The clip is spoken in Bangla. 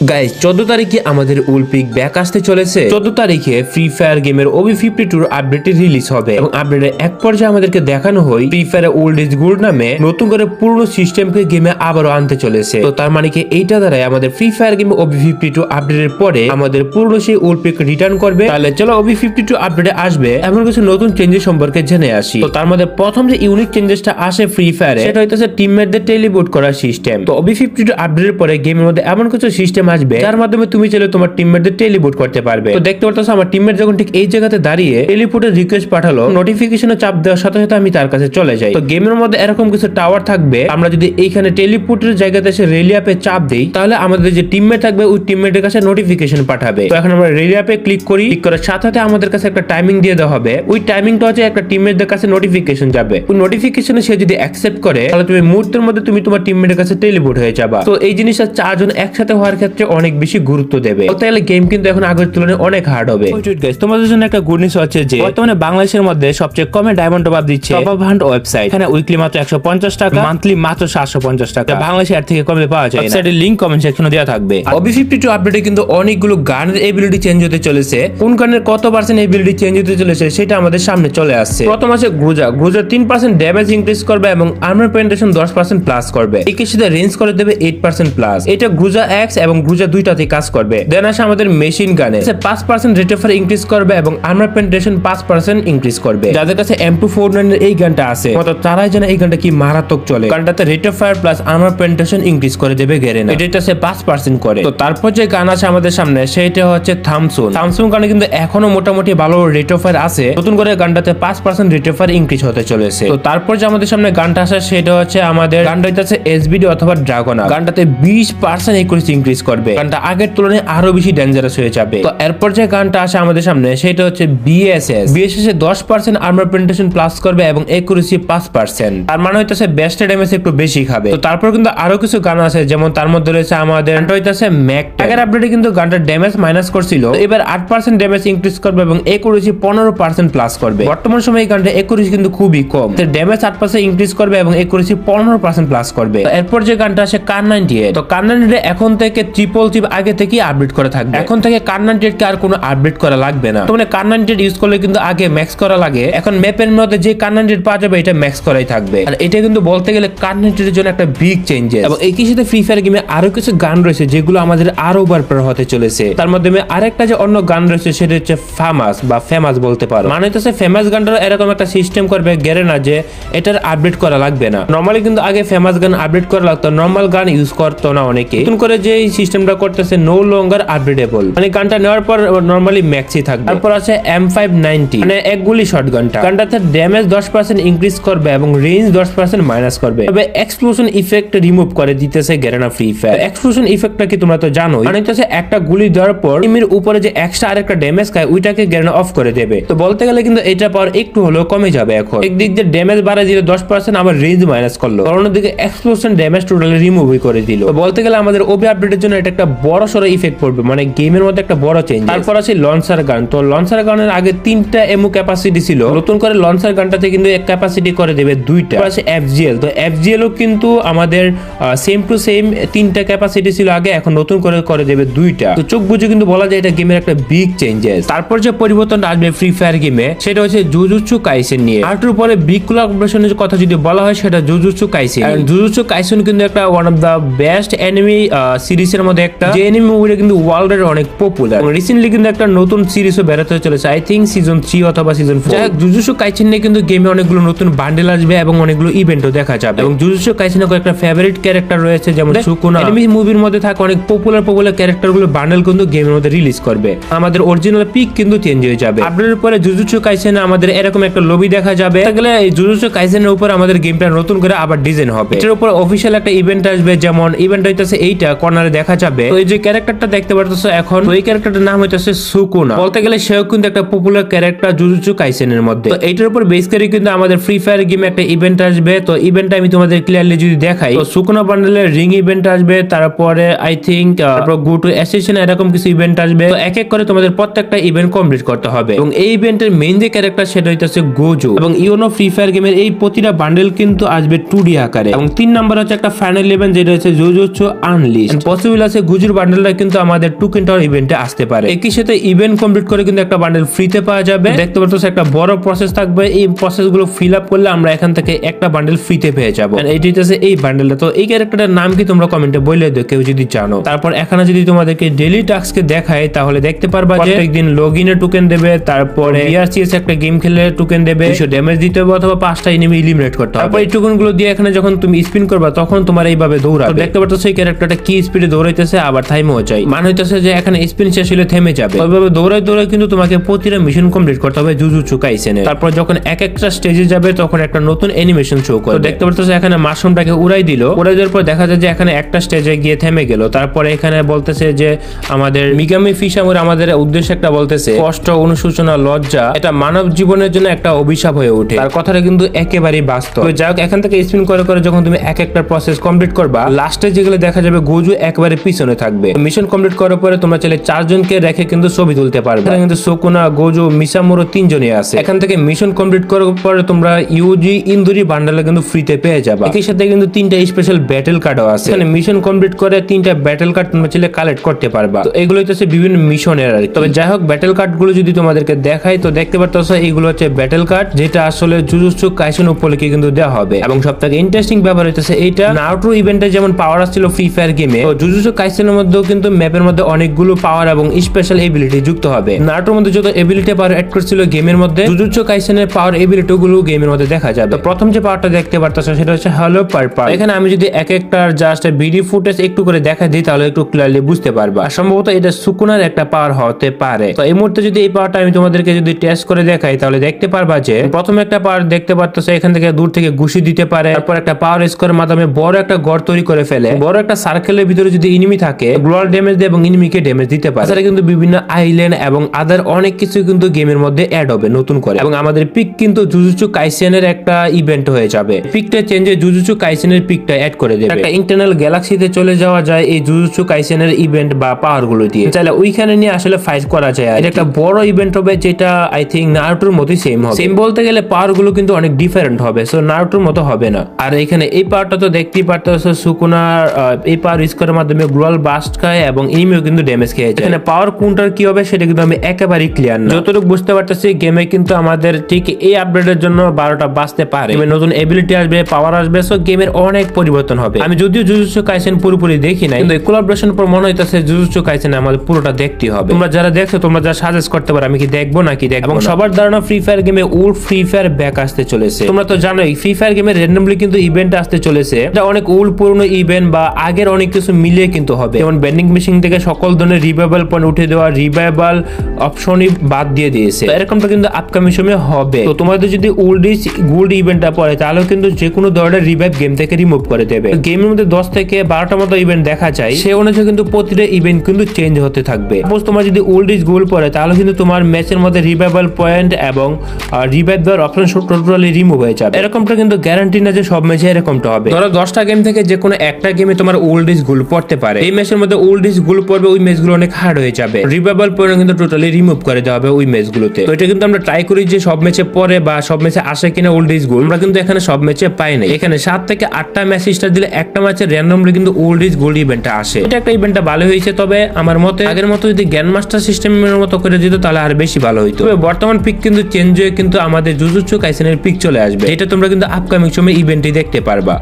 গাইজ চোদ্দ তারিখে আমাদের উলপিক ব্যাক আসতে চলেছে। চোদ্দ তারিখে ফ্রি ফায়ার গেমের ওবি ফিফটি টুর আপডেটটি রিলিজ হবে এবং আপডেটের এক পর্যায়ে আমাদেরকে দেখানো হয় free fire old is good নামে নতুন করে পুরনো সিস্টেমকে গেমে আবারও আনতে চলেছে। তো তার মানে কি এইটা দ্বারাই আমাদের ফ্রি ফায়ার গেমে ওবি ফিফটি টু আপডেটের পরে আমাদের পুরনো সেই উলপিক রিটার্ন করবে। তাহলে চলো ওবি ফিফটি টু আপডেটে আসবে। এমন কিছু নতুন চেঞ্জেস সম্পর্কে জেনে আসি। তো তার মধ্যে প্রথম যে ইউনিক চেঞ্জেসটা আসে ফ্রি ফায়ারে সেটা হইতেছে টিমমেটদের টেলিবোর্ড করার সিস্টেম তো ওবি ফিফটি টু আপডেটের পরে গেমের মধ্যে এমন কিছু সিস্টেম আসবে যার মাধ্যমে তুমি চাইলে তোমার টিমমেটদের টেলিবোর্ড করতে পারবে। তো দেখতে পারতেছো আমার টিমমেট যখন ঠিক এই জায়গাতে দাঁড়িয়ে টেলিপোর্টের রিকোয়েস্ট পাঠালো নোটিফিকেশনে চাপ দেওয়ার সাথে সাথে আমি তার কাছে চলে যাই। তো গেমের মধ্যে এরকম কিছু টাওয়ার থাকবে আমরা যদি এইখানে টেলিপোর্টের জায়গাতে এসে রেলিয়াপে চাপ দিই তাহলে আমাদের যে টিমমেট থাকবে ওই টিমমেটের কাছে নোটিফিকেশন পাঠাবে। তো এখন আমরা রেলিয়াপে ক্লিক করি ক্লিক করার সাথে সাথে আমাদের কাছে একটা টাইমিং দিয়ে দেওয়া হবে। ওই টাইমিংটা হচ্ছে একটা টিমমেটদের কাছে নোটিফিকেশন যাবে। ওই নোটিফিকেশনে সে যদি অ্যাকসেপ্ট করে তাহলে তুমি মুহূর্তের মধ্যে তুমি তোমার টিমমেটের কাছে টেলিপোর্ট হয়ে যাবা। তো এই জিনিসটা চারজন একসাথে হওয়ার ক্ষেত্রে অনেক বেশি গুরুত্ব দেবে। গেলে গেম কিন্তু এখন আগের তুলনায় অনেক হার্ড হবে। তোমাদের জন্য একটা গুড নিউজ হচ্ছে যে বর্তমানে বাংলাদেশের মধ্যে সবচেয়ে কমে ডায়মন্ড টপ দিচ্ছে টপ আপ হান্ট ওয়েবসাইট এখানে উইকলি মাত্র একশো পঞ্চাশ টাকা মান্থলি মাত্র সাতশো পঞ্চাশ টাকা। বাংলাদেশে থেকে কমে পাওয়া যায় ওয়েবসাইটের লিঙ্ক কমেন্ট সেকশনে দেওয়া থাকবে। ওবি ফিফটি টু আপডেটে কিন্তু অনেকগুলো গানের এবিলিটি চেঞ্জ হতে চলেছে। কোন গানের কত পার্সেন্ট এবিলিটি চেঞ্জ হতে চলেছে সেটা আমাদের সামনে চলে আসছে। প্রথম আছে গ্রুজা গ্রুজা তিন পার্সেন্ট ড্যামেজ ইনক্রিজ করবে এবং আর্মার পেন্টেশন দশ পার্সেন্ট প্লাস করবে। একে সাথে রেঞ্জ করে দেবে এইট পার্সেন্ট প্লাস এটা গ্রুজা এক্স এবং গ্রুজা দুইটাতে কাজ করবে। দেন আসে আমাদের মেশিন গানে পাঁচ পার্সেন্ট রেট অফ ইনক্রিজ করবে এবং আর্মার পেন্টেশন পাঁচ পার্সেন্ট ইনক্রিজ করবে। যাদের কাছে এম টু ফোর নাইন এই গানটা আছে মতো তারাই জানে এই গানটা কি মারাত্মক চলে। গানটাতে rate of fire plus armour penetration increase করে দেবে গেরে না। এটা সে পাঁচ পার্সেন্ট করে। তো তারপর যে গান আছে আমাদের সামনে সেটা হচ্ছে থামসুন থামসুন গানে কিন্তু এখনও মোটামুটি ভালো রেট অফ ফায়ার আছে। নতুন করে গানটাতে পাঁচ percent rate of fire increase হতে চলেছে। তো তারপর যে আমাদের সামনে গানটা আসে, সেটা হচ্ছে আমাদের গানটা হচ্ছে এসবিডি অথবা ড্রাগনা গানটাতে বিশ পার্সেন্ট ইনক্রিজ করবে গানটা আগের তুলনায় আরও বেশি ডেঞ্জারাস হয়ে যাবে। তো এরপর যে গানটা আসে আমাদের সামনে সেটা হচ্ছে বিএসএস বিএসএস এ দশ পার্সেন্ট আর্মার পেন্টেশন প্লাস করবে এবং একুরেসি পাঁচ পার্সেন্ট তার মানে হইতেছে বেস্ট ড্যামেজ একটু বেশি খাবে। তো তারপর কিন্তু আরও কিছু গান আছে যেমন তার মধ্যে রয়েছে আমাদের হইতেছে ম্যাক আগের আপডেটে কিন্তু গানটা ড্যামেজ মাইনাস করছিল। এবার আট পার্সেন্ট ড্যামেজ ইনক্রিজ করবে এবং একুরেসি পনেরো পার্সেন্ট প্লাস করবে। বর্তমান সময়ে এই গানটা একুরেসি কিন্তু খুবই কম। ড্যামেজ আট পার্সেন্ট ইনক্রিজ করবে এবং একুরেসি পনেরো পার্সেন্ট প্লাস করবে। এরপর যে গানটা আসে কার নাইনটি তো কার নাইনটি এখন থেকে ট্রিপল চিপ আগে থেকেই আপডেট করা থাকবে। এখন থেকে কার নাইনটি কে আর কোনো আপডেট করা লাগবে না। তো মানে কার নাইনটি ইউজ করলে কিন্তু আগে ম্যাক্স করা লাগে। এখন ম্যাপের মধ্যে যে কার নাইনটি পাওয়া যাবে এটা ম্যাক্স করাই থাকবে। আর এটা কিন্তু বলতে গেলে কার নাইনটির জন্য একটা বিগ চেঞ্জেস এবং একই সাথে ফ্রি ফায়ার গেমে আরও কিছু গান রয়েছে যেগুলো আমাদের আরও বারবার হতে চলেছে। তার মাধ্যমে আরেকটা যে অন্য গান রয়েছে সেটা হচ্ছে ফেমাস বা ফেমাস বলতে পারো। মানে হচ্ছে ফেমাস গানটা এরকম একটা সিস্টেম করবে গেরে না যে এটার আপডেট করা লাগবে না। নর্মালি কিন্তু আগে ফেমাস গান আপডেট করা লাগতো নর্মাল গান ইউজ করতো না অনেকে। নতুন করে যে সিস্টেমটা করতেছে নো লঙ্গার আপডেটেবল মানে গানটা নেওয়ার পর নর্মালি ম্যাক্সি থাকবে। তারপর আছে এম ফাইভ নাইনটি মানে এক গুলি শর্ট গানটা। গানটাতে ড্যামেজ দশ পার্সেন্ট ইনক্রিজ করবে এবং রেঞ্জ দশ পার্সেন্ট মাইনাস করবে। তবে এক্সপ্লোশন ইফেক্ট রিমুভ করে দিতেছে গেরানা ফ্রি ফায়ার এক্সপ্লোশন ইফেক্টটা কি তোমরা তো জানোই। মানে হচ্ছে একটা গুলি দেওয়ার পর টিমের উপরে যে এক্সট্রা আরেকটা ড্যামেজ খায়, ওইটাকে গেরানা অফ করে দেবে। তো বলতে গেলে কিন্তু এটা পাওয়ার একটু হলেও কমে যাবে এখন। একদিক দিয়ে ড্যামেজ বাড়ায় দিলে দশ পার্সেন্ট আবার রেঞ্জ মাইনাস করল। অন্যদিকে এক্সপ্লোশন ড্যামেজ টোটালি রিমুভই করে দিল। তো বলতে গেলে আমাদের ওবি আপডেটের জন্য এটা একটা বড় সড়ো ইফেক্ট পড়বে। মানে গেমের মধ্যে একটা বড় চেঞ্জ তারপর আছে লঞ্চার গান তো লঞ্চার গানের আগে তিনটা এমও ক্যাপাসিটি ছিল। নতুন করে লঞ্চার গানটাতে কিন্তু এক ক্যাপাসিটি করে দেবে দুইটা। আছে এফজিএল তো এফজিএল ও কিন্তু আমাদের সেম টু সেম তিনটা ক্যাপাসিটি ছিল আগে এখন নতুন করে করে দেবে দুইটা। তো চোখ বুঝে কিন্তু বলা যায় এটা গেমের একটা বিগ চেঞ্জেস তারপর যে পরিবর্তনটা আসবে ফ্রি ফায়ার গেমে সেটা হচ্ছে জুজুৎসু কাইসেন নিয়ে। আরটার পরে বিগ কোলাবোরেশনের কথা যদি বলা হয় সেটা জুজুৎসু কাইসেন জুজুৎসু কাইসেন কিন্তু একটা one of the best anime সিরিজের মধ্যে একটা যে এনিমি মুভিটা কিন্তু ওয়ার্ল্ড এর অনেক পপুলার রিসেন্টলি কিন্তু একটা নতুন সিরিজও বেরোতে চলেছে। আই থিঙ্ক সিজন থ্রি অথবা সিজন ফোর জুজুৎসু কাইসেন নিয়ে কিন্তু গেমে অনেকগুলো নতুন বান্ডেল আসবে এবং অনেকগুলো ইভেন্টও দেখা যাবে। এবং জুজুৎসু কাইসেনের একটা ফেভারিট ক্যারেক্টার রয়েছে যেমন সুকুনা এনিমি মুভির মধ্যে থাকা অনেক পপুলার পপুলার ক্যারেক্টারগুলো বান্ডেল কিন্তু গেমের মধ্যে রিলিজ করবে। আমাদের অরিজিনাল পিক কিন্তু চেঞ্জ হয়ে যাবে। আপডেটের পরে জুজুৎসু কাইসেনে আমাদের এরকম একটা লবি দেখা যাবে। গেলে এই জুজুৎসু কাইসেনের উপর আমাদের গেমটা নতুন করে আবার ডিজাইন হবে। এটার উপর অফিসিয়াল একটা ইভেন্ট আসবে যেমন ইভেন্ট হইতেছে এইটা কর্নারে দেখা যাবে। তো এই যে ক্যারেক্টারটা দেখতে পারতেছো এখন ওই ক্যারেক্টারটার নাম হইতেছে সুকুনা। বলতে গেলে সেও কিন্তু একটা পপুলার ক্যারেক্টার জুজুৎসু কাইসেনের মধ্যে। তো এইটার উপর বেস করে কিন্তু আমাদের ফ্রি ফায়ার গেমে একটা ইভেন্ট আসবে। তো ইভেন্টটা আমি তোমাদের ক্লিয়ারলি যদি দেখাই, তো সুকুনা বান্ডেলের রিং ইভেন্ট আসবে, তারপরে আই থিঙ্ক তারপর গো টু অ্যাসোসিয়েশন এরকম কিছু ইভেন্ট আসবে। তো এক এক করে তোমাদের প্রত্যেকটা ইভেন্ট কমপ্লিট করতে হবে। এবং এই ইভেন্টের মেইন যে ক্যারেক্টার সেটা হইতেছে গোজো এবং ইওনো ফ্রি ফায়ার গেমের এই প্রতিটা বান্ডেল কিন্তু আসবে টু ডি আকারে। এবং তিন নাম্বার হচ্ছে একটা ফাইনাল ইভেন্ট যেটা হচ্ছে জোজোচো আনলিস্ট পসিবল আছে গুজুর বান্ডেলটা কিন্তু আমাদের টুকেন টাওয়ার ইভেন্টে আসতে পারে। একই সাথে ইভেন্ট কমপ্লিট করে কিন্তু একটা বান্ডেল ফ্রিতে পাওয়া যাবে। দেখতে পাচ্ছ একটা বড় প্রসেস থাকবে। এই প্রসেসগুলো ফিল আপ করলে আমরা এখান থেকে একটা বান্ডেল ফ্রিতে পেয়ে যাব। এইটি হচ্ছে এই বান্ডেলটা তো এই ক্যারেক্টারের নাম কি তোমরা কমেন্টে বলে দিও কেউ যদি জানো। তারপর এখানে যদি তোমাদেরকে ডেলি টাস্ককে দেখায় তাহলে দেখতে পারবা যে প্রত্যেকদিন লগ ইনের টোকেন দেবে তারপরে বিআরসিএস একটা গেম খেলে টোকেন দেবে দুশো ড্যামেজ দিতে হবে অথবা পাঁচটা এনিমি ইলিমিনেট করতে হবে। তারপর এই টোকেনগুলো দিয়ে এখানে যখন তুমি স্পিন করবা তখন তোমার এইভাবে দৌড়াবে। দেখতে পাচ্ছ সেই ক্যারেক্টারটা কি স্পিডে দৌড়াইতেছে আবার থাইমেও যায় মানে হইতেছে যে এখানে স্পিন শেষ হলে থেমে যাবে। ওইভাবে দৌড়াই দৌড়াই কিন্তু তোমাকে প্রতিটা মিশন কমপ্লিট করতে হবে জুজুৎসু কাইসেনে তারপর যখন এক একটা স্টেজে যাবে, তখন একটা নতুন অ্যানিমেশন শো করে দেখতে পাচ্ছ এখানে মাশরুমটাকে উড়াই দিল। উড়াই দেওয়ার পর দেখা যায় যে এখানে একটা স্টেজে গিয়ে থেমে গেল। তারপরে এখানে বলতেছে যে আমাদের মিগামি ফিশামুর আমাদের উদ্দেশ্যে একটা বলতেছে, কষ্ট, অনুশোচনা, লজ্জা, এটা মানব জীবনের জন্য একটা অভিশাপ হয়ে ওঠে। তার কথাটা কিন্তু একেবারেই বাস্তব। যাই হোক, এখান থেকে স্পিন করে করে যখন তুমি এক একটা প্রসেস কমপ্লিট করবা লাস্টে যেগুলো দেখা যাবে, গোজু একবারে পিছনে থাকবে। মিশন কমপ্লিট করার পরে তোমরা চাইলে চারজনকে রেখে কিন্তু ছবি তুলতে পারবে। কিন্তু সোকুনা গোজু মিসামুরো তিনজনই আছে। এখান থেকে মিশন কমপ্লিট করার পরে তোমরা ইউজি, ইন্দুরি বান্ডালে কিন্তু ফ্রিতে পেয়ে যাবে। একই সাথে কিন্তু তিনটা স্পেশাল ব্যাটেল কার্ডও আছে। এখানে মিশন কমপ্লিট করে তিনটা ব্যাটেল কার্ড তোমরা চাইলে কালেক্ট করতে পারবা। তো এগুলো হচ্ছে বিভিন্ন মিশনের আর তবে যাই হোক ব্যাটেল কার্ডগুলো যদি তোমাদেরকে দেখাই, তো দেখতে পারতো এইগুলো হচ্ছে ব্যাটেল কার্ড যেটা আসলে জুজুৎসু কাইসেন উপলক্ষে কিন্তু দেওয়া হবে। এবং সব থেকে ইন্টারেস্টিং ব্যাপার হচ্ছে এইটা নারুটো ইভেন্টে যেমন পাওয়ার আসছিল ফ্রি ফায়ার গেমে তো জুজুৎসু কাইসেনের মধ্যেও কিন্তু ম্যাপের মধ্যে অনেকগুলো পাওয়ার এবং স্পেশাল এবিলিটি যুক্ত হবে। নারুটোর মধ্যে যত এবিলিটি পাওয়ার অ্যাড করছিল গেমের মধ্যে জুজুৎসু কাইসেনের পাওয়ার এবিলিটি গুলো গেমের মধ্যে দেখা যাবে। প্রথম যে পাওয়ারটা দেখতে পারতেছো সেটা হচ্ছে হ্যালো পারপাল এখানে আমি যদি এক একটার জাস্ট ভিডিও ফুটেজ একটু করে দেখা দিই, তাহলে একটু ক্লিয়ারলি বুঝতে পারবা। সম্ভবত এটা সুকুনার একটা পাওয়ার হতে পারে। তো এই মুহূর্তে যদি এই পাওয়ারটা আমি তোমাদেরকে যদি টেস্ট করে দেখাই, তাহলে দেখতে পারবা যে, প্রথম একটা পাওয়ার দেখতে পারতেছো, এখান থেকে দূর থেকে ঘুষি দিতে পারে। তারপর একটা পাওয়ার স্কোরের মাধ্যমে বড় একটা গড় তৈরি করে ফেলে। বড় একটা সার্কেলের ভিতরে যদি ইনিমি থাকে গ্লোয়াল ড্যামেজ দেয় এবং ইনিমিকে ড্যামেজ দিতে পারে। তাছাড়া কিন্তু বিভিন্ন আইল্যান্ড এবং আদার অনেক কিছু কিন্তু গেমের মধ্যে অ্যাড হবে নতুন করে। এবং আমাদের পিক কিন্তু জুজুচু কাইসেনের একটা ইভেন্ট হয়ে যাবে। পিকটা চেঞ্জে জুজুচু কাইসেনের পিকটা অ্যাড করে দেবে। একটা ইন্টারনাল গ্যালাক্সিতে চলে যাওয়া যায় এই জুজুচু কাইসেনের ইভেন্ট বা পাওয়ারগুলো দিয়ে। চাইলে ওইখানে নিয়ে আসলে ফাইট করা যায় এটা একটা বড় ইভেন্ট হবে যেটা আই থিঙ্ক নারুটোর মতোই সেম হবে। সেম বলতে গেলে পাওয়ারগুলো কিন্তু অনেক ডিফারেন্ট হবে সো নারুটোর মতো হবে না। আর এখানে এই পাওয়ারটা তো দেখতেই পারতেছো সুকুনার এই পাওয়ার ইউজ করার মাধ্যমে গ্লোয়াল বাস্ট খায় এবং ইনিমিও কিন্তু ড্যামেজ খেয়ে যায়। এখানে পাওয়ার কোনটার কি হবে সেটা কিন্তু আমি একেবারেই ক্লিয়ার না। যতটুকু বুঝতে পারতেছি গেমে কিন্তু আমাদের ঠিক এই আপডেটের জন্য বারোটা বাঁচতে পারে। গেমে নতুন এবিলিটি আসবে পাওয়ার আসবে সো গেমের অনেক পরিবর্তন হবে। আমি যদিও জুজুৎসু কাইসেন পুরোপুরি দেখি নাই কিন্তু কোলাবরেশন পর মনে হইতেছে জুজুৎসু কাইসেন আমাদের পুরোটা দেখতে হবে। তোমরা যারা দেখছ তোমরা যা সাজেস্ট করতে পারো আমি কি দেখব নাকি দেখব এবং সবার ধারণা ফ্রি ফায়ার গেমে ওল্ড ফ্রি ফায়ার ব্যাক আসতে চলেছে। তোমরা তো জানোই ফ্রি ফায়ার গেমে র্যান্ডমলি কিন্তু ইভেন্ট আসতে চলেছে। এটা অনেক ওল্ড পুরনো ইভেন্ট বা আগের অনেক কিছু মিলিয়ে কিন্তু হবে। যেমন ব্যান্ডিং মেশিন থেকে সকল ধরনের রিভাইভাল পয়েন্ট উঠে দেওয়া রিভাইভাল অপশনই বাদ দিয়ে দিয়েছে। এরকমটা কিন্তু আপকামিং সময়ে হবে। তো তোমাদের যদি ওল্ড ইজ গোল্ড ইভেন্টটা পড়ে, তাহলেও কিন্তু যে কোনো ধরনের রিভাইভ গেম থেকে রিমুভ করে দেবে। গেমের মধ্যে দশ থেকে বারোটার মতো ইভেন্ট দেখা যায়। সে অনুযায়ী কিন্তু প্রতিটা ইভেন্ট কিন্তু চেঞ্জ হতে থাকবে। সাপোজ তোমার যদি ওল্ড ইজ গোল্ড পড়ে, তাহলে কিন্তু তোমার ম্যাচের মধ্যে রিভাইভাল পয়েন্ট এবং রিভাইভ দেওয়ার অপশন টোটালি রিমুভ হয়ে যাবে। এরকমটা কিন্তু গ্যারান্টি না যে সব ম্যাচে এরকমটা হবে। ধরো দশটা গেম থেকে যে কোনো একটা গেমে তোমার ওল্ড ইজ গোল্ড পড়তে পারে। এই ম্যাচের মধ্যে ওল্ড ইজ গোল্ড পড়বে, ওই ম্যাচগুলো অনেক হার্ড হয়ে যাবে। রিভাইভাল পয়েন্ট কিন্তু টোটালি রিমুভ করে দেওয়া হবে ওই ম্যাচগুলোতে তো এটা কিন্তু আমরা ট্রাই করি যে সব ম্যাচে পরে বা সব ম্যাচে আসে কিনা ওল্ড ইজ গোল্ড আমরা কিন্তু এখানে সব ম্যাচে পাই না এখানে সাত থেকে আটটা ম্যাচ স্টার দিলে একটা ম্যাচে র্যান্ডমলি কিন্তু ওল্ড ইজ গোল্ড ইভেন্টটা আসে। এটা একটা ইভেন্টটা ভালো হয়েছে, তবে আমার মতে আগের মতো যদি জ্ঞান মাস্টার সিস্টেমের মতো করে দিত তাহলে আর বেশি ভালো হইতো। তবে বর্তমান পিক কিন্তু চেঞ্জ হয়ে কিন্তু আমাদের জুজুৎসু কাইসেনের পিক চলে আসবে। এটা তোমরা কিন্তু আপকামিং সময় ইভেন্টই দেখতে পারবা।